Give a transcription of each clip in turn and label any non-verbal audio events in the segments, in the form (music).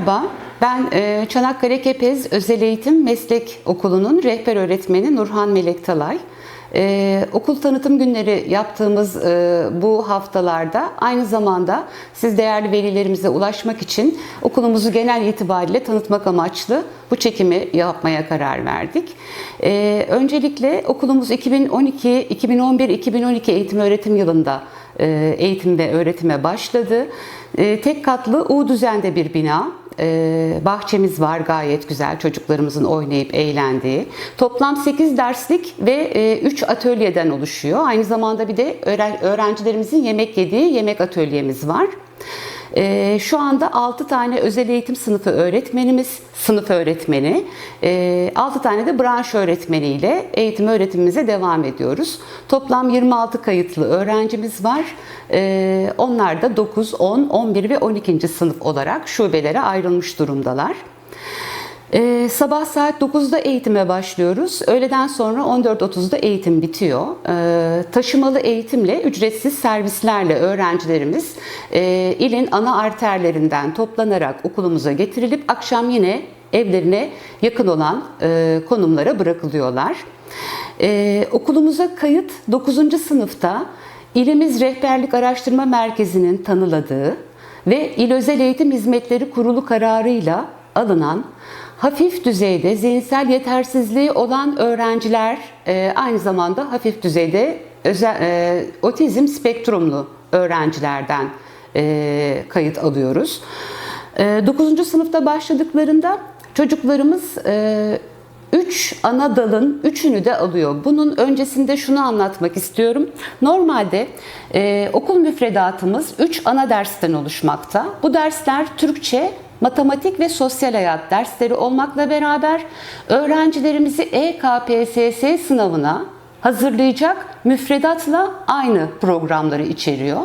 Merhaba, ben e, Çanakkale Kepez Özel Eğitim Meslek Okulu'nun rehber öğretmeni Nurhan Melek Talay. E, okul tanıtım günleri yaptığımız e, bu haftalarda aynı zamanda siz değerli velilerimize ulaşmak için okulumuzu genel itibariyle tanıtmak amaçlı bu çekimi yapmaya karar verdik. Öncelikle okulumuz 2012, 2011, 2012 eğitim öğretim yılında eğitim ve öğretime başladı. E, Tek katlı U düzende bir bina. E, Bahçemiz var gayet güzel çocuklarımızın oynayıp eğlendiği. Toplam 8 derslik ve 3 atölyeden oluşuyor. Aynı zamanda bir de öğren- öğrencilerimizin yemek yediği yemek atölyemiz var. Ee, şu anda 6 tane özel eğitim sınıfı öğretmenimiz, sınıf öğretmeni, 6 tane de branş öğretmeniyle eğitim öğretimimize devam ediyoruz. Toplam 26 kayıtlı öğrencimiz var. Ee, onlar da 9, 10, 11 ve 12. sınıf olarak şubelere ayrılmış durumdalar. Ee, sabah saat 9'da eğitime başlıyoruz. Öğleden sonra 14.30'da eğitim bitiyor. Ee, taşımalı eğitimle, ücretsiz servislerle öğrencilerimiz e, ilin ana arterlerinden toplanarak okulumuza getirilip akşam yine evlerine yakın olan e, konumlara bırakılıyorlar. Ee, okulumuza kayıt 9. sınıfta İlimiz Rehberlik Araştırma Merkezi'nin tanıladığı ve İl Özel Eğitim Hizmetleri Kurulu kararıyla alınan hafif düzeyde zihinsel yetersizliği olan öğrenciler e, aynı zamanda hafif düzeyde özel, e, otizm spektrumlu öğrencilerden e, kayıt alıyoruz. 9. sınıfta başladıklarında çocuklarımız e, Üç ana dalın üçünü de alıyor. Bunun öncesinde şunu anlatmak istiyorum. Normalde e, okul müfredatımız üç ana dersten oluşmakta. Bu dersler Türkçe, matematik ve sosyal hayat dersleri olmakla beraber öğrencilerimizi EKPSS sınavına hazırlayacak müfredatla aynı programları içeriyor.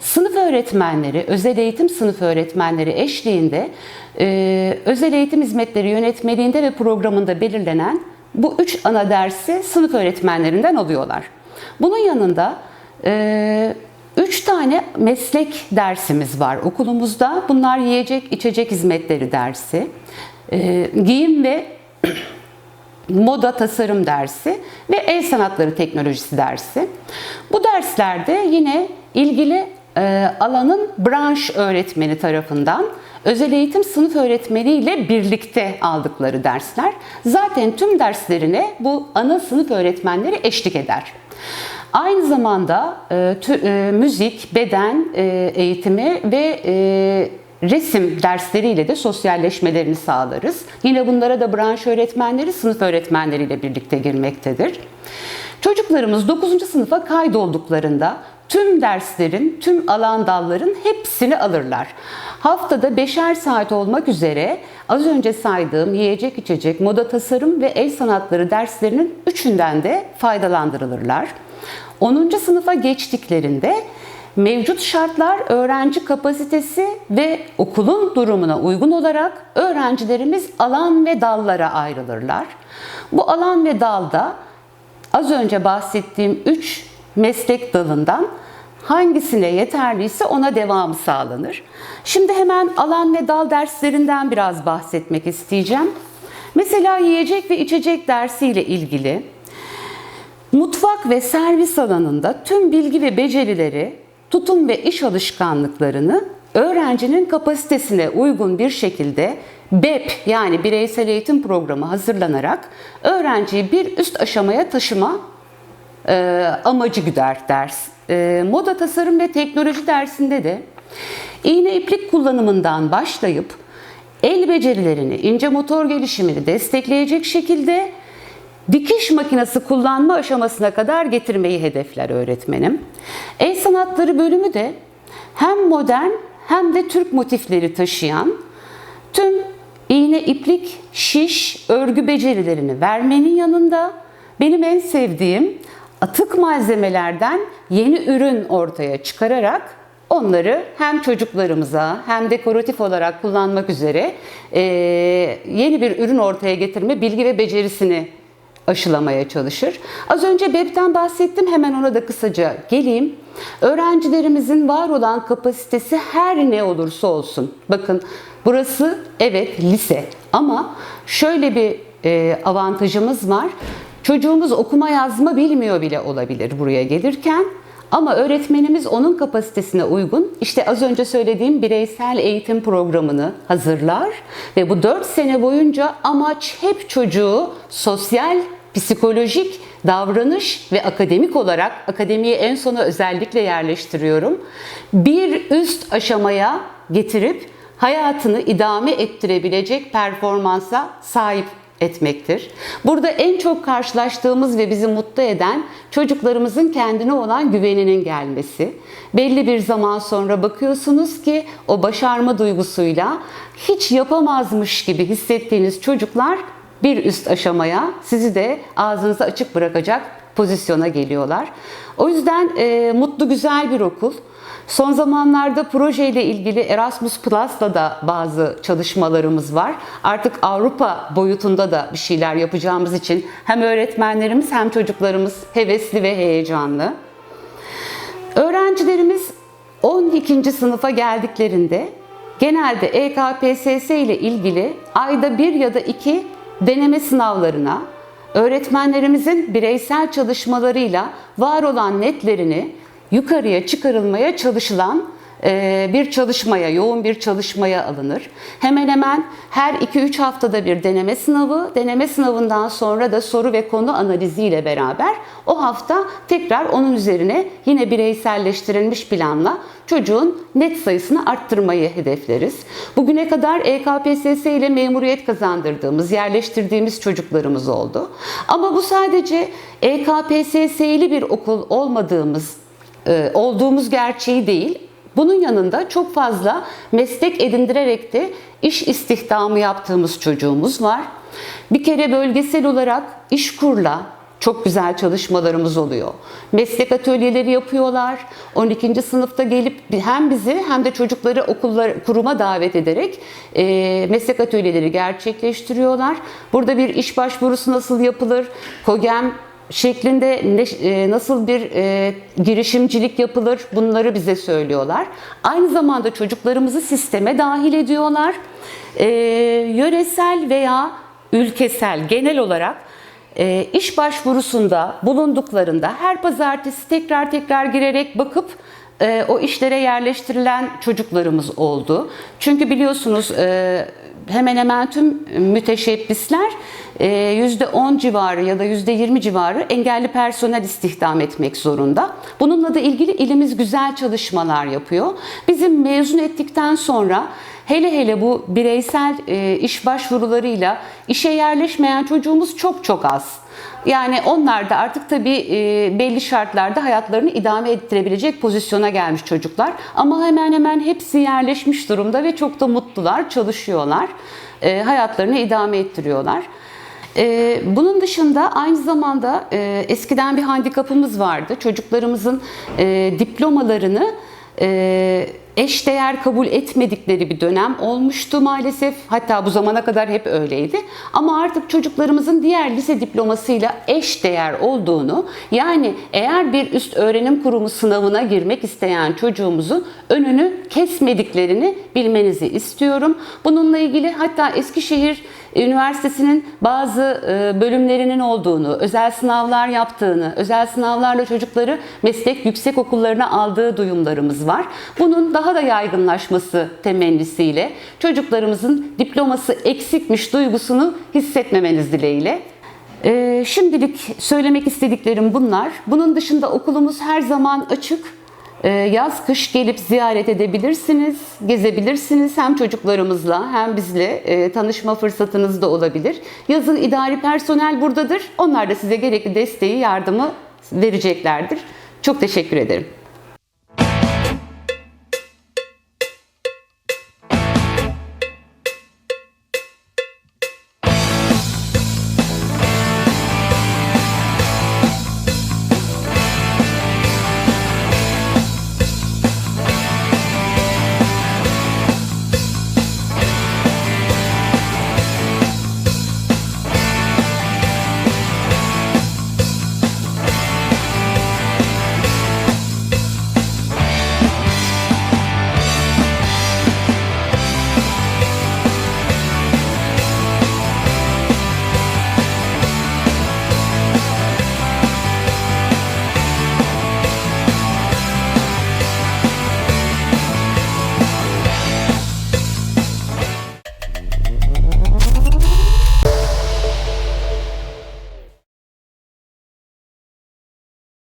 Sınıf öğretmenleri, özel eğitim sınıf öğretmenleri eşliğinde e, özel eğitim hizmetleri yönetmeliğinde ve programında belirlenen bu üç ana dersi sınıf öğretmenlerinden alıyorlar. Bunun yanında e, üç tane meslek dersimiz var okulumuzda. Bunlar yiyecek içecek hizmetleri dersi, e, giyim ve (clears throat) moda tasarım dersi ve el sanatları teknolojisi dersi. Bu derslerde yine ilgili e, alanın branş öğretmeni tarafından özel eğitim sınıf öğretmeni ile birlikte aldıkları dersler. Zaten tüm derslerine bu ana sınıf öğretmenleri eşlik eder. Aynı zamanda e, tü- e, müzik, beden e, eğitimi ve e, resim dersleriyle de sosyalleşmelerini sağlarız. Yine bunlara da branş öğretmenleri, sınıf öğretmenleriyle birlikte girmektedir. Çocuklarımız 9. sınıfa kaydolduklarında tüm derslerin, tüm alan dalların hepsini alırlar. Haftada beşer saat olmak üzere az önce saydığım yiyecek içecek, moda tasarım ve el sanatları derslerinin üçünden de faydalandırılırlar. 10. sınıfa geçtiklerinde mevcut şartlar, öğrenci kapasitesi ve okulun durumuna uygun olarak öğrencilerimiz alan ve dallara ayrılırlar. Bu alan ve dalda az önce bahsettiğim 3 meslek dalından hangisine yeterliyse ona devam sağlanır. Şimdi hemen alan ve dal derslerinden biraz bahsetmek isteyeceğim. Mesela yiyecek ve içecek dersiyle ilgili Mutfak ve servis alanında tüm bilgi ve becerileri, tutum ve iş alışkanlıklarını öğrencinin kapasitesine uygun bir şekilde BEP yani bireysel eğitim programı hazırlanarak öğrenciyi bir üst aşamaya taşıma e, amacı güder ders. E, moda tasarım ve teknoloji dersinde de iğne iplik kullanımından başlayıp el becerilerini, ince motor gelişimini destekleyecek şekilde dikiş makinesi kullanma aşamasına kadar getirmeyi hedefler öğretmenim. El sanatları bölümü de hem modern hem de Türk motifleri taşıyan tüm iğne, iplik, şiş, örgü becerilerini vermenin yanında benim en sevdiğim atık malzemelerden yeni ürün ortaya çıkararak onları hem çocuklarımıza hem dekoratif olarak kullanmak üzere eee, yeni bir ürün ortaya getirme bilgi ve becerisini aşılamaya çalışır. Az önce BEP'ten bahsettim hemen ona da kısaca geleyim. Öğrencilerimizin var olan kapasitesi her ne olursa olsun. Bakın burası evet lise ama şöyle bir e, avantajımız var. Çocuğumuz okuma yazma bilmiyor bile olabilir buraya gelirken. Ama öğretmenimiz onun kapasitesine uygun işte az önce söylediğim bireysel eğitim programını hazırlar ve bu 4 sene boyunca amaç hep çocuğu sosyal, psikolojik, davranış ve akademik olarak akademiyi en sona özellikle yerleştiriyorum. Bir üst aşamaya getirip hayatını idame ettirebilecek performansa sahip etmektir. Burada en çok karşılaştığımız ve bizi mutlu eden çocuklarımızın kendine olan güveninin gelmesi. Belli bir zaman sonra bakıyorsunuz ki o başarma duygusuyla hiç yapamazmış gibi hissettiğiniz çocuklar bir üst aşamaya sizi de ağzınızı açık bırakacak pozisyona geliyorlar. O yüzden e, mutlu güzel bir okul. Son zamanlarda projeyle ilgili Erasmus Plus'la da bazı çalışmalarımız var. Artık Avrupa boyutunda da bir şeyler yapacağımız için hem öğretmenlerimiz hem çocuklarımız hevesli ve heyecanlı. Öğrencilerimiz 12. sınıfa geldiklerinde genelde EKPSS ile ilgili ayda bir ya da iki deneme sınavlarına öğretmenlerimizin bireysel çalışmalarıyla var olan netlerini yukarıya çıkarılmaya çalışılan e, bir çalışmaya, yoğun bir çalışmaya alınır. Hemen hemen her 2-3 haftada bir deneme sınavı, deneme sınavından sonra da soru ve konu analiziyle beraber o hafta tekrar onun üzerine yine bireyselleştirilmiş planla çocuğun net sayısını arttırmayı hedefleriz. Bugüne kadar EKPSS ile memuriyet kazandırdığımız, yerleştirdiğimiz çocuklarımız oldu. Ama bu sadece EKPSS'li bir okul olmadığımız olduğumuz gerçeği değil. Bunun yanında çok fazla meslek edindirerek de iş istihdamı yaptığımız çocuğumuz var. Bir kere bölgesel olarak İşkur'la çok güzel çalışmalarımız oluyor. Meslek atölyeleri yapıyorlar. 12. sınıfta gelip hem bizi hem de çocukları okullar kuruma davet ederek e, meslek atölyeleri gerçekleştiriyorlar. Burada bir iş başvurusu nasıl yapılır? KOGEM şeklinde ne, e, nasıl bir e, girişimcilik yapılır bunları bize söylüyorlar. Aynı zamanda çocuklarımızı sisteme dahil ediyorlar. E, yöresel veya ülkesel genel olarak e, iş başvurusunda bulunduklarında her pazartesi tekrar tekrar girerek bakıp e, o işlere yerleştirilen çocuklarımız oldu. Çünkü biliyorsunuz e, hemen hemen tüm müteşebbisler e, %10 civarı ya da %20 civarı engelli personel istihdam etmek zorunda. Bununla da ilgili ilimiz güzel çalışmalar yapıyor. Bizim mezun ettikten sonra hele hele bu bireysel e, iş başvurularıyla işe yerleşmeyen çocuğumuz çok çok az. Yani onlar da artık tabii e, belli şartlarda hayatlarını idame ettirebilecek pozisyona gelmiş çocuklar. Ama hemen hemen hepsi yerleşmiş durumda ve çok da mutlular, çalışıyorlar. E, hayatlarını idame ettiriyorlar. E, bunun dışında aynı zamanda eskiden bir handikapımız vardı. Çocuklarımızın diplomalarını eş değer kabul etmedikleri bir dönem olmuştu maalesef. Hatta bu zamana kadar hep öyleydi. Ama artık çocuklarımızın diğer lise diplomasıyla eş değer olduğunu, yani eğer bir üst öğrenim kurumu sınavına girmek isteyen çocuğumuzun önünü kesmediklerini bilmenizi istiyorum. Bununla ilgili hatta Eskişehir Üniversitesi'nin bazı e, bölümlerinin olduğunu, özel sınavlar yaptığını, özel sınavlarla çocukları meslek yüksek okullarına aldığı duyumlarımız var. Bunun daha da yaygınlaşması temennisiyle çocuklarımızın diploması eksikmiş duygusunu hissetmemeniz dileğiyle. Ee, şimdilik söylemek istediklerim bunlar. Bunun dışında okulumuz her zaman açık. Ee, Yaz kış gelip ziyaret edebilirsiniz, gezebilirsiniz. Hem çocuklarımızla hem bizle e, tanışma fırsatınız da olabilir. Yazın idari personel buradadır. Onlar da size gerekli desteği, yardımı vereceklerdir. Çok teşekkür ederim.